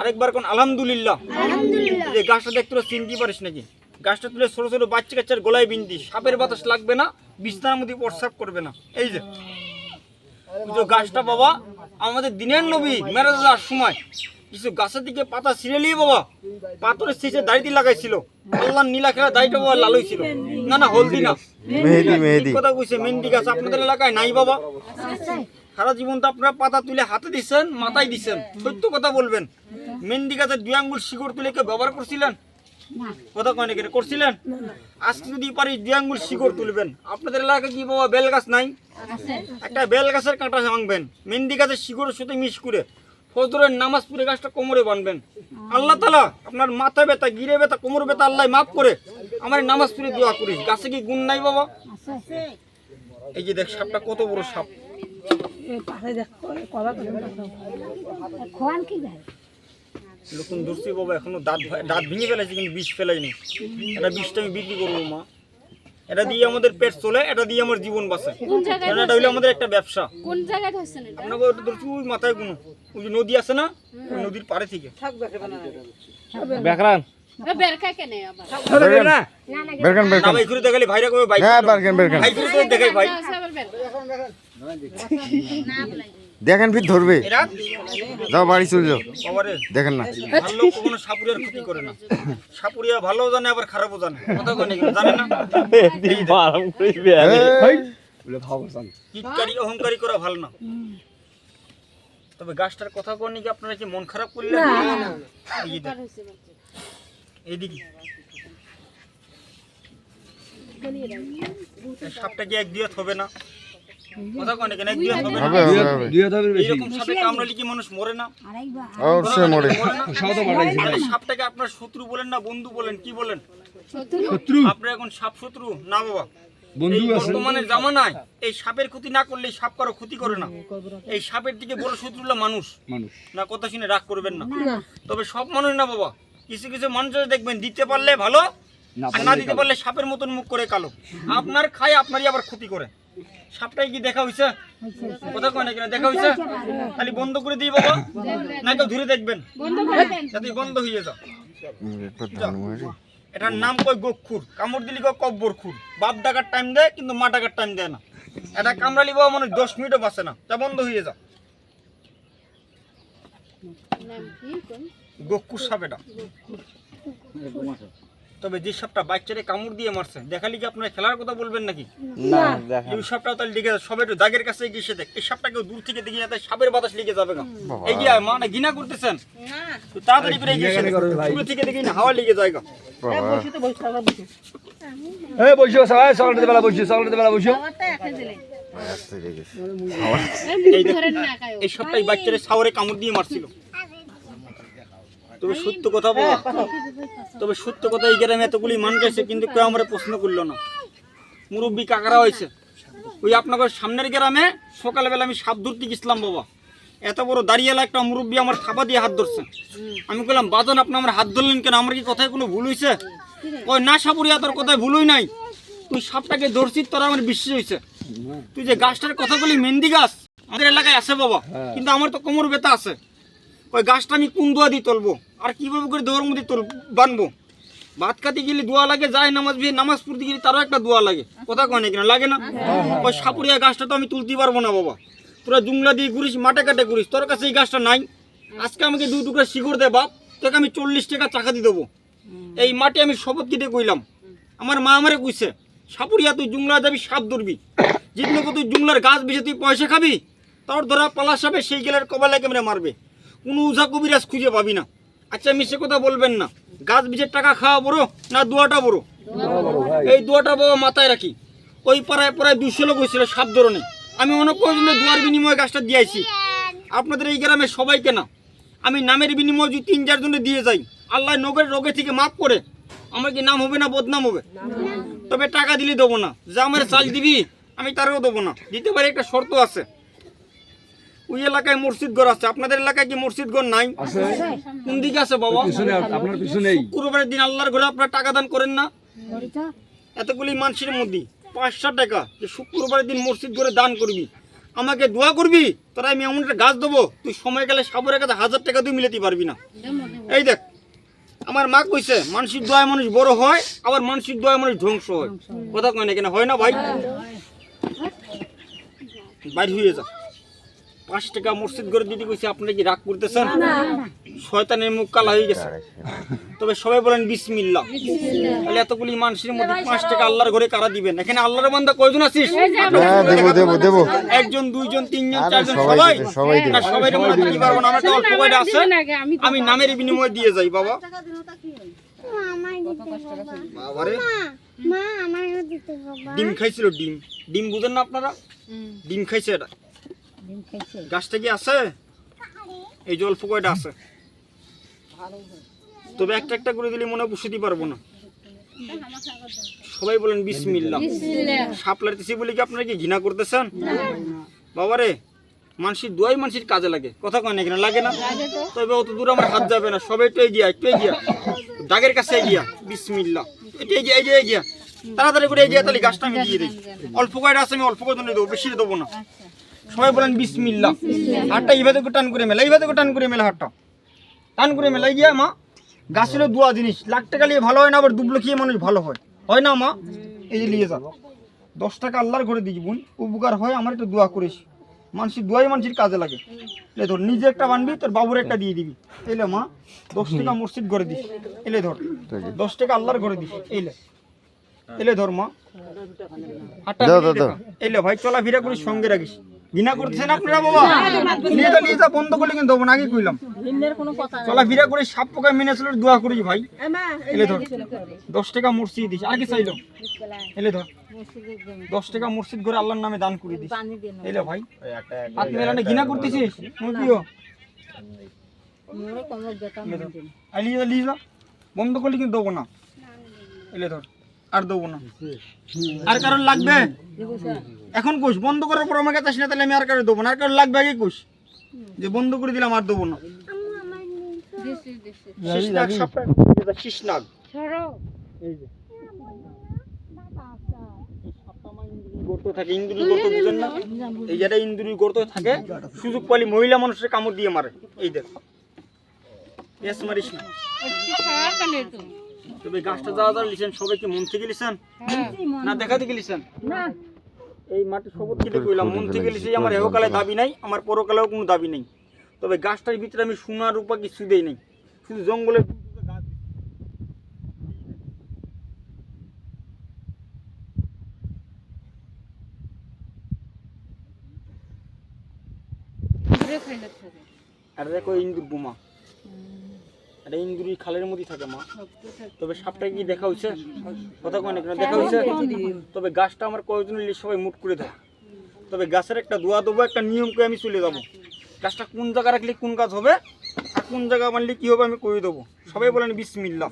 আরেকবার কোন আলহামদুলিল্লাহ। যে গাছটা দেখতে তোরা চিনতে পারিস নাকি? গাছটা তুলে ছোট ছোট বাচ্চা কাচ্চার গলায় বিন্দি। সাপের বাতাস লাগবে না বিছনার মধ্যে প্রস্রাব করবে না। এই যে এই গাছটা বাবা আমাদের দিনের নবী মেরাজ যাওয়ার সময় কিছু গাছের দিকে পাতা ছিঁড়েলি বাবা পাথরের শেষে দাড়িতে লাগাইছিল। আল্লাহ নীলা খেলা দাড়িটা বাবা লাল ছিল না না হলদি না। মেহেদি মেহেদি। কথা কইছে মেহেন্দি গাছ আপনাদের এলাকায় নাই বাবা। সারা জীবন তো আপনারা পাতা তুলে হাতে দিচ্ছেন মাথায় দিচ্ছেন সত্য কথা বলবেন। মেহেন্দি গাছের দুই আঙ্গুল শিকড় তুলে কেউ ব্যবহার করছিলেন? কথা কয় নাকি? করছিলেন? আজকে যদি পারি দুই আঙ্গুল শিকড় তুলবেন। আপনাদের এলাকায় কি বাবা বেল গাছ নাই? একটা বেল গাছের কাঁটা ভাঙবেন। মেহেন্দি গাছের শিকড়ের সাথে মিশ করে ফজরের নামাজ পড়ে গাছটা কোমরে বানবেন আল্লাহ তালা আপনার মাথা ব্যথা গিরে ব্যথা কোমর ব্যথা আল্লাহ মাফ করে আমার নামাজ পড়ে দোয়া করিস গাছে কি গুণ নাই বাবা? এই যে দেখ সাপটা কত বড় সাপ। খোয়ান কি ধরছি বাবা এখনও দাঁত দাঁত ভেঙে ফেলেছে কিন্তু বিষ ফেলাইনি। এটা বিষটা আমি বিক্রি করব মা। এটা দিয়ে আমাদের পেট চলে এটা দিয়ে আমার জীবন বাঁচে। কারণ এটা হইলে আমাদের একটা ব্যবসা। কোন জায়গায় ধরছেন এটা? আপনাকে ওটা ধরছি ওই মাথায় কোনো। ওই যে নদী আছে না ওই নদীর পাড়ে থেকে। বেকরান এ বেরকা। কেন আবার? বেরকান। না বেরকান ভাই ঘুরে দেখালি ভাইরা ভাই দেখেন ফির ধরবে। যাও বাড়ি চলে যাও। দেখেন না। ভালো কখনো সাপুরিয়ার ক্ষতি করে না। সাপুরিয়া ভালো জানে আবার খারাপও জানে। কথা কয় জানে না? কিটকারি অহংকারী করা ভালো না। তবে গাছটার কথা আপনারা কি মন খারাপ করলেন। এইদিকে। সাপটা কি এক দিয়ে হবে না? আপনার শত্রু বলেন না বন্ধু বলেন কি বলেন? আপনার এখন সাপ শত্রু? না বাবা। এই বর্তমানের জামানায় এই সাপের ক্ষতি না করলে সাপ কারও ক্ষতি করে না। এই সাপের দিকে বড় শত্রু হলো মানুষ। না কথা শুনে রাগ করবেন না। তবে সব মানুষ না বাবা। কিছু কিছু মানুষ দেখবেন দিতে পারলে ভালো আর না দিতে পারলে সাপের মতন মুখ করে কালো। আপনার খায় আপনারই আবার ক্ষতি করে। সাপটাই কি দেখা হইছে? কথা কয় না দেখা হইছে? খালি বন্ধ করে দিই বাবা। না কেউ ধরে দেখবেন। যাতে বন্ধ হয়ে যাও। এটার নাম কই গক্ষুর। কামড় দিলি কয় কব্বর খুর। বাপ ডাকার টাইম দেয়, কিন্তু মা ডাকার টাইম দেয় না। এটা কামড়ালি বাবা মানে দশ মিনিটও বাঁচে না। তা বন্ধ হয়ে যাও। গক্ষুর সাপ এটা। তবে যে সাপটা বাচ্চারে কামড় দিয়ে মারছে দেখালি কি আপনারা খেলার কথা বলবেন নাকি? এই সাপটা তাহলে লিখে সবাই একটু দাগের কাছে গিয়ে সে দেখ। এই সাপটা কেউ দূর থেকে দেখি না তাই সাপের বাতাস লিখে যাবে না এই যে মানে ঘৃণা করতেছেন। তো তাড়াতাড়ি করে দেখো। দূর থেকে দেখি না হাওয়া লিখে যায় গা। বাবা। এই বসো সবাই সকালের বেলা বসো সকালের বেলা বসো। আস্তে রেখেছে। এই না বাচ্চারে সাওয়ারে কামড় দিয়ে মারছিল। তবে সত্য কথা বাবা তবে সত্য কথা এই গ্রামে এতগুলি মানুষ আছে কিন্তু কেউ আমার প্রশ্ন করল না। মুরব্বী কাকারা হয়েছে। ওই আপনাদের সামনের গ্রামে সকালবেলা আমি সাপ ধরতে গেছিলাম বাবা। এত বড় দাঁড়িয়েলা একটা মুরব্বী আমার থাপা দিয়ে হাত ধরছে। আমি বললাম বাদন আপনি আমার হাত ধরলেন কেন? আমার কি কথায় কোনো ভুল হয়েছে ওই না সাপুরিয়া তোর কথায় ভুলই নাই। তুই সাপটাকে ধরছিস তোরা আমার বিশ্বাস হয়েছে তুই যে গাছটার কথা বলি মেহেন্দি গাছ আমাদের এলাকায় আছে বাবা। কিন্তু আমার তো কোমর ব্যথা আছে। ওই গাছটা আমি কোন দোয়া দিয়ে তুলবো? আর কীভাবে করে দোয়ার মধ্যে তুল, বানবো? ভাত খাতে গেলে দোয়া লাগে, যায় নামাজ বিয়ে নামাজ পড়তে গেলে তারও একটা দোয়া লাগে। কথা কয় নাকি না? লাগে না? ওই সাপুরিয়া গাছটা তো আমি তুলতে পারব না বাবা। তোরা জুংলা দিয়ে ঘুরিস, মাঠে কাটে ঘুরিস, তোর কাছে এই গাছটা নাই। আজকে আমাকে দু টুকরা শিকড় দে বাপ, তোকে আমি চল্লিশ টাকা চাকা দিয়ে দেবো। এই মাঠে আমি শপথ কেটে কইলাম। আমার মা আমারে কইছে, সাপুরিয়া, তুই জুংলা যাবি, সাপ ধরবি। যেদিন তুই জুংলার গাছ বেছে তুই পয়সা খাবি, তোর ধরা পালা সাপে, সেই গেলের কবালে কেমনে মারবে। কোনো উজা কবিরাজ খুঁজে পাবি না। আচ্ছা মিশে কথা বলবেন না। গাছ বিচের টাকা খাওয়া বড় না দুয়াটা বড়? এই দুয়াটা বাবা মাথায় রাখি। ওই পাড়ায় প্রায় দুশো লোক হয়েছিল সাপ ধরনে আমি অনেক কয়েকজন দুয়ার বিনিময়ে গাছটা দিয়েছি। আপনাদের এই গ্রামে সবাইকে না। আমি নামের বিনিময়ে যদি তিন চারজনে দিয়ে যাই, আল্লাহ নগের রোগে থেকে মাফ করে, আমার কি নাম হবে না বদনাম হবে? তবে টাকা দিলে দেবো না। যা আমার চাল দিবি, আমি তারও দেবো না। দিতে পারি একটা শর্ত আছে। ওই এলাকায় মসজিদ ঘর আছে। আপনাদের এলাকায় কি মসজিদ ঘর নাই কোন দিকে আছে বাবা? পিছনে আপনার পিছনেই। কুরবানের দিন আল্লাহর ঘরে আপনারা টাকা দান করেন না? এতগুলি মানুষের মধ্যে পাঁচশো টাকা যে শুক্রবারের দিন মসজিদ ঘরে দান করবি। আমাকে দোয়া করবি তোরা আমি এমন একটা গাছ দেবো। তুই সময় গেলে সাবরের কাছে হাজার টাকা তুই মিলাতে পারবি না। এই দেখ আমার মা কইছে মানসিক দোয়ায় মানুষ বড় হয় আবার মানসিক দোয়ায় মানুষ ধ্বংস হয়। কথা কয় না কেন? হয় না ভাই? বাইর হয়ে যা। পাঁচ টাকা মসজিদ করে দিতে কইছে আপনি কি রাগ করতেছেন? শয়তানের মুখ কালা হয়ে গেছে। তবে সবাই বলেন বিসমিল্লাহ। তাহলে এতগুলি মানুষের মধ্যে পাঁচ টাকা আল্লাহর ঘরে কারা দিবেন? এখানে আল্লাহর বান্দা কয়জন আছিস? একজন দুইজন তিনজন চারজন সবাই সবাই? দেবে, সবাই দেবে। না সবাই আমরা দিতে পারব না আমরা তো অল্প কয়টা আছে। আমি নামের বিনিময়ে দিয়ে যাই বাবা। ডিম খাইছিল ডিম। ডিম বুঝেন না আপনারা? ডিম খাইছে এটা। গাছটা কি আছে? এই যে অল্প কয়টা আছে। তবে একটা একটা করে দিলে মনে দিতে পারব না। সবাই বলেন বিসমিল্লাহ। সাপ লাড়তেছি বলে কি আপনারা কি ঘৃণা করতেছেন? বাবারে মানুষের দোয়াই মানুষের কাজে লাগে। কথা কয় না কেন? লাগে না। তবে অত দূর আমার হাত যাবে না। সবাই একটু এগিয়া একটু এগিয়া দাগের কাছে এগিয়া বিসমিল্লাহ। একটু এগিয়ে এই যে এগিয়া তাড়াতাড়ি করে এগিয়ে তাহলে গাছটা আমি দিয়ে দিই। অল্প কয়টা আছে আমি অল্প কয়টা দেবো বেশি দেবো না। সবাই বলেন বিসমিল্লাহ। হাতটা এইভাবে করে টান করে মেলা এইভাবে করে টান করে মেলা হাতটা। টান করে মেলাই গিয়া মা গাছ হলো দোয়া জিনিস। লাখ টাকা নিয়ে ভালো হয় না আবার দুবলো খেয়ে মানুষ ভালো হয়। হয় না মা? এই যে নিয়ে যা দশ টাকা আল্লাহর ঘরে দিই বোন উপকার হয় আমার একটু দোয়া করিস। মানুষের দোয়াই মানুষের কাজে লাগে। এলে ধর নিজে একটা বানবি তোর বাবুর একটা দিয়ে দিবি। এলে মা দশ টাকা মসজিদ ঘরে দিস। এলে ধর দশ টাকা আল্লাহর ঘরে দিস। এলে এলে ধর মা। এলে ভাই চলাফেরা করিস সঙ্গে রাখিস। ঘৃণা করতেছেন আপনারা বাবা? নিয়ে যা বন্ধ করলে কিন্তু হব না আগে কইলাম। চলাফেরা করে সাপ পোকা মেনে চলে দোয়া করিস ভাই। এলে ধর। দশ টাকা মসজিদ দিস আগে চাইলো। এলে ধর। দশ টাকা মসজিদ করে আল্লাহর নামে দান করে দিস এলে ভাই। হাত মেলানে ঘৃণা করতেছিস? মোর প্রিয় এলে ধর। আইলি যা। বন্ধ করলে কিন্তু দেবো না। এলে ধর। আর দেবো না। আর কারণ লাগবে? এখন কোষ বন্ধ করার পর আমার কাছে আসলে তাহলে আমি আর কারও দেবো না। আর কারণ লাগবে আগে কোষ যে বন্ধ করে দিলাম আর দেবো না। দিছি দিছি শিশনাগ সাপটা এটা শিশনাগ ছড়ো এই যে। গর্ত থাকে ইন্দুরি গর্ত বুঝেন না? এই যেটা ইন্দুরি গর্ত থাকে সুযোগ পালি মহিলা মানুষের কামড় দিয়ে মারে। এই দেখ। মারিস না। তবে গাছটা যাওয়া যাওয়া লিছেন সবাইকে মন থেকে লিছেন না দেখা থেকে লিছেন এই মাটি কইলাম মন থেকে আমার এহকালে দাবি নাই আমার পরকালেও কোনো দাবি নেই। তবে গাছটার ভিতরে আমি সোনার রূপা কিছু দেই নাই। শুধু জঙ্গলের আর দেখো ইন্দুর বোমা। এটা ইন্দুরি খালের মধ্যে থাকে মা। তবে সাপটা কি দেখা হয়েছে কথা কয় না দেখা হয়েছে তবে গাছটা আমার কয়েকজন সবাই মুট করে দেয়। তবে গাছের একটা দোয়া দেবো একটা নিয়ম করে আমি চলে যাব। গাছটা কোন জায়গা রাখলে কোন গাছ হবে আর কোন জায়গা মানলে কি হবে আমি করে দেবো? সবাই বলেন বিসমিল্লা